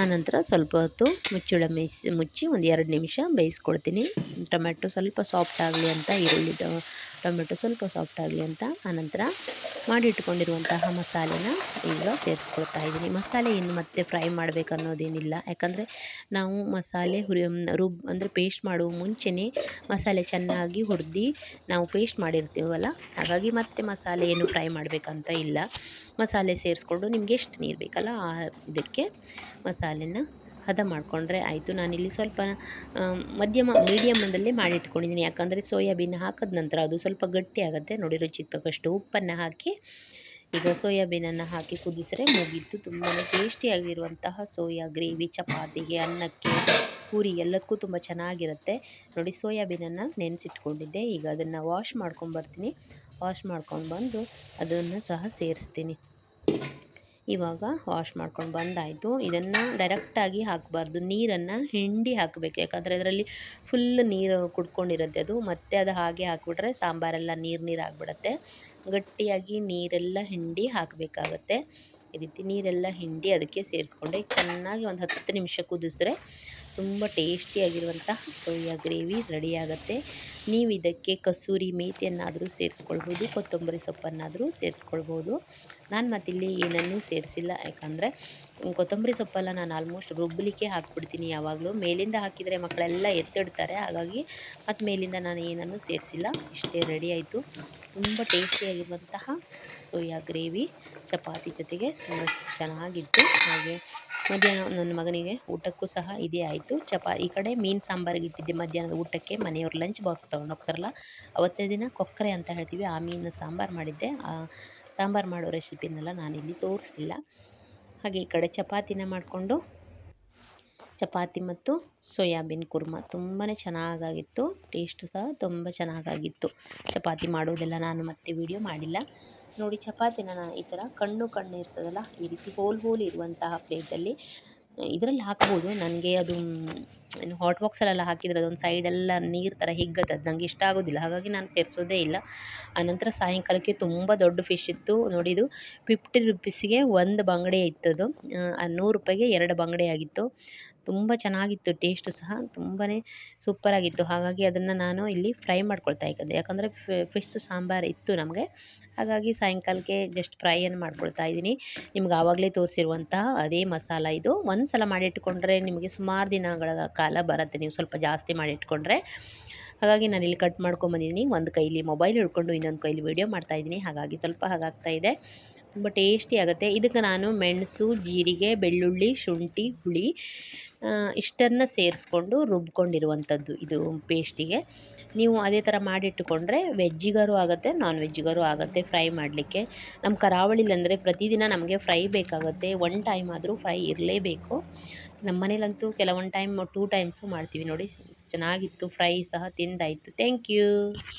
ಆನಂತರ ಸ್ವಲ್ಪ ಹೊತ್ತು ಮುಚ್ಚಳ ಮೇಯಿಸಿ ಮುಚ್ಚಿ ಒಂದು ಎರಡು ನಿಮಿಷ ಬೇಯಿಸ್ಕೊಳ್ತೀನಿ ಟೊಮೆಟೊ ಸ್ವಲ್ಪ ಸಾಫ್ಟ್ ಆಗಲಿ ಅಂತ ಈರುಳ್ಳಿ ಟೊಮೆಟೊ ಸ್ವಲ್ಪ ಸಾಫ್ಟ್ ಆಗಲಿ ಅಂತ, ಆನಂತರ ಮಾಡಿಟ್ಕೊಂಡಿರುವಂತಹ ಮಸಾಲೆನ ಈಗ ಸೇರಿಸ್ಕೊಳ್ತಾ ಇದ್ದೀನಿ. ಮಸಾಲೆ ಏನು ಮತ್ತೆ ಫ್ರೈ ಮಾಡಬೇಕು ಅನ್ನೋದೇನಿಲ್ಲ ಯಾಕಂದರೆ ನಾವು ಮಸಾಲೆ ಹುರಿ ರುಬ್ ಅಂದರೆ ಪೇಸ್ಟ್ ಮಾಡುವ ಮುಂಚೆನೇ ಮಸಾಲೆ ಚೆನ್ನಾಗಿ ಹುರಿದು ನಾವು ಪೇಸ್ಟ್ ಮಾಡಿರ್ತೀವಲ್ಲ, ಹಾಗಾಗಿ ಮತ್ತೆ ಮಸಾಲೆ ಏನು ಫ್ರೈ ಮಾಡಬೇಕಂತ ಇಲ್ಲ. ಮಸಾಲೆ ಸೇರಿಸ್ಕೊಂಡು ನಿಮಗೆ ಎಷ್ಟು ನೀರು ಬೇಕಲ್ಲ ಆ ಇದಕ್ಕೆ ಮಸಾಲೆನ ಹದ ಮಾಡಿಕೊಂಡ್ರೆ ಆಯಿತು. ನಾನಿಲ್ಲಿ ಸ್ವಲ್ಪ ಮಧ್ಯಮ ಮೀಡಿಯಮದಲ್ಲೇ ಮಾಡಿಟ್ಕೊಂಡಿದ್ದೀನಿ ಯಾಕಂದರೆ ಸೋಯಾಬೀನ್ ಹಾಕಿದ ನಂತರ ಅದು ಸ್ವಲ್ಪ ಗಟ್ಟಿ ಆಗುತ್ತೆ. ನೋಡಿ ರುಚಿಗೆ ತಕ್ಕಷ್ಟು ಉಪ್ಪನ್ನು ಹಾಕಿ, ಈಗ ಸೋಯಾಬೀನನ್ನು ಹಾಕಿ ಕುದಿಸಿದ್ರೆ ಮುಗೀತು. ತುಂಬಾ ಟೇಸ್ಟಿಯಾಗಿರುವಂತಹ ಸೋಯಾ ಗ್ರೇವಿ, ಚಪಾತಿಗೆ, ಅನ್ನಕ್ಕೆ, ಪೂರಿ ಎಲ್ಲದಕ್ಕೂ ತುಂಬ ಚೆನ್ನಾಗಿರುತ್ತೆ. ನೋಡಿ ಸೋಯಾಬೀನನ್ನು ನೆನೆಸಿಟ್ಕೊಂಡಿದ್ದೆ. ಈಗ ಅದನ್ನು ವಾಶ್ ಮಾಡ್ಕೊಂಡು ವಾಶ್ ಮಾಡ್ಕೊಂಡು ಬಂದು ಅದನ್ನು ಸಹ ಸೇರಿಸ್ತೀನಿ. ಇವಾಗ ವಾಶ್ ಮಾಡ್ಕೊಂಡು ಬಂದಾಯಿತು. ಇದನ್ನು ಡೈರೆಕ್ಟಾಗಿ ಹಾಕಬಾರ್ದು. ನೀರನ್ನು ಹಿಂಡಿ ಹಾಕಬೇಕು. ಯಾಕಂದರೆ ಅದರಲ್ಲಿ ಫುಲ್ ನೀರು ಕುಡ್ಕೊಂಡಿರುತ್ತೆ ಅದು. ಮತ್ತೆ ಅದು ಹಾಗೆ ಹಾಕಿಬಿಟ್ರೆ ಸಾಂಬಾರೆಲ್ಲ ನೀರು ನೀರು ಆಗಿಬಿಡತ್ತೆ. ಗಟ್ಟಿಯಾಗಿ ನೀರೆಲ್ಲ ಹಿಂಡಿ ಹಾಕಬೇಕಾಗತ್ತೆ. ಈ ರೀತಿ ನೀರೆಲ್ಲ ಹಿಂಡಿ ಅದಕ್ಕೆ ಸೇರಿಸ್ಕೊಂಡೆ ಚೆನ್ನಾಗಿ ಒಂದು ಹತ್ತು ನಿಮಿಷ ಕುದಿಸಿದ್ರೆ ತುಂಬ ಟೇಸ್ಟಿಯಾಗಿರುವಂತಹ ಸೋಯಾ ಗ್ರೇವಿ ರೆಡಿ ಆಗುತ್ತೆ ನೀವು ಇದಕ್ಕೆ ಕಸೂರಿ ಮೇಥಿಯನ್ನಾದರೂ ಸೇರಿಸ್ಕೊಳ್ಬೋದು, ಕೊತ್ತಂಬರಿ ಸೊಪ್ಪನ್ನಾದರೂ ಸೇರಿಸ್ಕೊಳ್ಬೋದು. ನಾನು ಮತ್ತಿಲ್ಲಿ ಏನನ್ನೂ ಸೇರಿಸಿಲ್ಲ, ಯಾಕಂದರೆ ಕೊತ್ತಂಬರಿ ಸೊಪ್ಪೆಲ್ಲ ನಾನು ಆಲ್ಮೋಸ್ಟ್ ರುಬ್ಬಲಿಕ್ಕೆ ಹಾಕ್ಬಿಡ್ತೀನಿ ಯಾವಾಗಲೂ. ಮೇಲಿಂದ ಹಾಕಿದರೆ ಮಕ್ಕಳೆಲ್ಲ ಎತ್ತಿಡ್ತಾರೆ, ಹಾಗಾಗಿ ಮತ್ತು ಮೇಲಿಂದ ನಾನು ಏನನ್ನೂ ಸೇರಿಸಿಲ್ಲ. ಇಷ್ಟೇ ರೆಡಿ ಆಯಿತು. ತುಂಬ ಟೇಸ್ಟಿಯಾಗಿರುವಂತಹ ಸೋಯಾ ಗ್ರೇವಿ. ಚಪಾತಿ ಜೊತೆಗೆ ತುಂಬ ಚೆನ್ನಾಗಿತ್ತು. ಹಾಗೆ ಮಧ್ಯಾಹ್ನ ನನ್ನ ಮಗನಿಗೆ ಊಟಕ್ಕೂ ಸಹ ಇದೇ ಆಯಿತು. ಚಪಾತಿ ಈ ಕಡೆ ಮೀನು ಸಾಂಬಾರಿಗೆ ಇಟ್ಟಿದ್ದೆ. ಮಧ್ಯಾಹ್ನದ ಊಟಕ್ಕೆ ಮನೆಯವ್ರು ಲಂಚ್ ಬಾಕ್ಸ್ ತೊಗೊಂಡು ಹೋಗ್ತಾರಲ್ಲ, ಅವತ್ತೇ ದಿನ ಕೊಕ್ಕರೆ ಅಂತ ಹೇಳ್ತೀವಿ. ಆ ಮೀನು ಸಾಂಬಾರು ಮಾಡಿದ್ದೆ. ಸಾಂಬಾರು ಮಾಡೋ ರೆಸಿಪಿನೆಲ್ಲ ನಾನಿಲ್ಲಿ ತೋರಿಸ್ಲಿಲ್ಲ. ಹಾಗೆ ಈ ಕಡೆ ಚಪಾತಿನ ಮಾಡಿಕೊಂಡು, ಚಪಾತಿ ಮತ್ತು ಸೋಯಾಬೀನ್ ಕುರ್ಮ ತುಂಬಾ ಚೆನ್ನಾಗಾಗಿತ್ತು. ಟೇಸ್ಟು ಸಹ ತುಂಬ ಚೆನ್ನಾಗಾಗಿತ್ತು. ಚಪಾತಿ ಮಾಡೋದೆಲ್ಲ ನಾನು ಮತ್ತೆ ವೀಡಿಯೋ ಮಾಡಿಲ್ಲ. ನೋಡಿ ಚಪಾತಿನ ನಾನು ಈ ಥರ ಕಣ್ಣು ಕಣ್ಣು ಇರ್ತದಲ್ಲ, ಈ ರೀತಿ ಹೋಲ್ ಹೋಲ್ ಇರುವಂತಹ ಪ್ಲೇಟಲ್ಲಿ ಇದರಲ್ಲಿ ಹಾಕ್ಬೋದು. ನನಗೆ ಅದು, ಏನು ಹಾಟ್ ಬಾಕ್ಸಲ್ಲೆಲ್ಲ ಹಾಕಿದರೆ ಅದೊಂದು ಸೈಡೆಲ್ಲ ನೀರು ಥರ ಹಿಗ್ಗತ್ತೆ. ಅದು ನಂಗೆ ಇಷ್ಟ ಆಗೋದಿಲ್ಲ. ಹಾಗಾಗಿ ನಾನು ಸೇರಿಸೋದೇ ಇಲ್ಲ. ಆನಂತರ ಸಾಯಂಕಾಲಕ್ಕೆ ತುಂಬ ದೊಡ್ಡ ಫಿಶ್ ಇತ್ತು. ನೋಡಿ ಇದು ಫಿಫ್ಟಿ ರುಪೀಸಿಗೆ ಒಂದು ಬಂಗಡೆ ಇತ್ತದು. ನೂರು ರೂಪಾಯಿಗೆ ಎರಡು ಬಂಗಡೆ ಆಗಿತ್ತು. ತುಂಬ ಚೆನ್ನಾಗಿತ್ತು ಟೇಸ್ಟು ಸಹ ತುಂಬಾ ಸೂಪರಾಗಿತ್ತು. ಹಾಗಾಗಿ ಅದನ್ನು ನಾನು ಇಲ್ಲಿ ಫ್ರೈ ಮಾಡ್ಕೊಳ್ತಾ ಇದ್ದೆ ಯಾಕಂದರೆ ಫಿಶ್ ಸಾಂಬಾರು ಇತ್ತು ನಮಗೆ. ಹಾಗಾಗಿ ಸಾಯಂಕಾಲಕ್ಕೆ ಜಸ್ಟ್ ಫ್ರೈಯನ್ನು ಮಾಡ್ಕೊಳ್ತಾ ಇದ್ದೀನಿ. ನಿಮ್ಗೆ ಆವಾಗಲೇ ತೋರಿಸಿರುವಂತಹ ಅದೇ ಮಸಾಲ ಇದು. ಒಂದು ಸಲ ಮಾಡಿಟ್ಕೊಂಡ್ರೆ ನಿಮಗೆ ಸುಮಾರು ದಿನಗಳ ಕಾಲ ಬರುತ್ತೆ. ನೀವು ಸ್ವಲ್ಪ ಜಾಸ್ತಿ ಮಾಡಿಟ್ಕೊಂಡ್ರೆ. ಹಾಗಾಗಿ ನಾನು ಇಲ್ಲಿ ಕಟ್ ಮಾಡ್ಕೊಂಬಂದಿದ್ದೀನಿ ಒಂದು ಕೈಲಿ ಮೊಬೈಲ್ ಹಿಡ್ಕೊಂಡು ಇನ್ನೊಂದು ಕೈಲಿ ವೀಡಿಯೋ ಮಾಡ್ತಾಯಿದ್ದೀನಿ ಹಾಗಾಗಿ ಸ್ವಲ್ಪ ಹಾಗಾಗ್ತಾ ಇದೆ. ತುಂಬ ಟೇಸ್ಟಿ ಆಗುತ್ತೆ. ಇದಕ್ಕೆ ನಾನು ಮೆಣಸು, ಜೀರಿಗೆ, ಬೆಳ್ಳುಳ್ಳಿ, ಶುಂಠಿ, ಹುಳಿ ಇಷ್ಟನ್ನು ಸೇರಿಸ್ಕೊಂಡು ರುಬ್ಕೊಂಡಿರುವಂಥದ್ದು ಇದು ಪೇಸ್ಟಿಗೆ. ನೀವು ಅದೇ ಥರ ಮಾಡಿಟ್ಟುಕೊಂಡ್ರೆ ವೆಜ್ಜಿಗಾರು ಆಗುತ್ತೆ ನಾನ್ ವೆಜ್ಜಿಗರು ಆಗುತ್ತೆ ಫ್ರೈ ಮಾಡಲಿಕ್ಕೆ. ನಮ್ಮ ಕರಾವಳಿಲಿ ಅಂದರೆ ಪ್ರತಿದಿನ ನಮಗೆ ಫ್ರೈ ಬೇಕಾಗುತ್ತೆ, ಒನ್ ಟೈಮ್ ಆದರೂ ಫ್ರೈ ಇರಲೇಬೇಕು. ನಮ್ಮ ಮನೇಲಂತೂ ಕೆಲವೊಂದು ಟೈಮ್, ಟೂ ಟೈಮ್ಸು ಮಾಡ್ತೀವಿ ನೋಡಿ. ಚೆನ್ನಾಗಿತ್ತು, ಫ್ರೈ ಸಹ ತಿಂದಾಯಿತು. Thank you.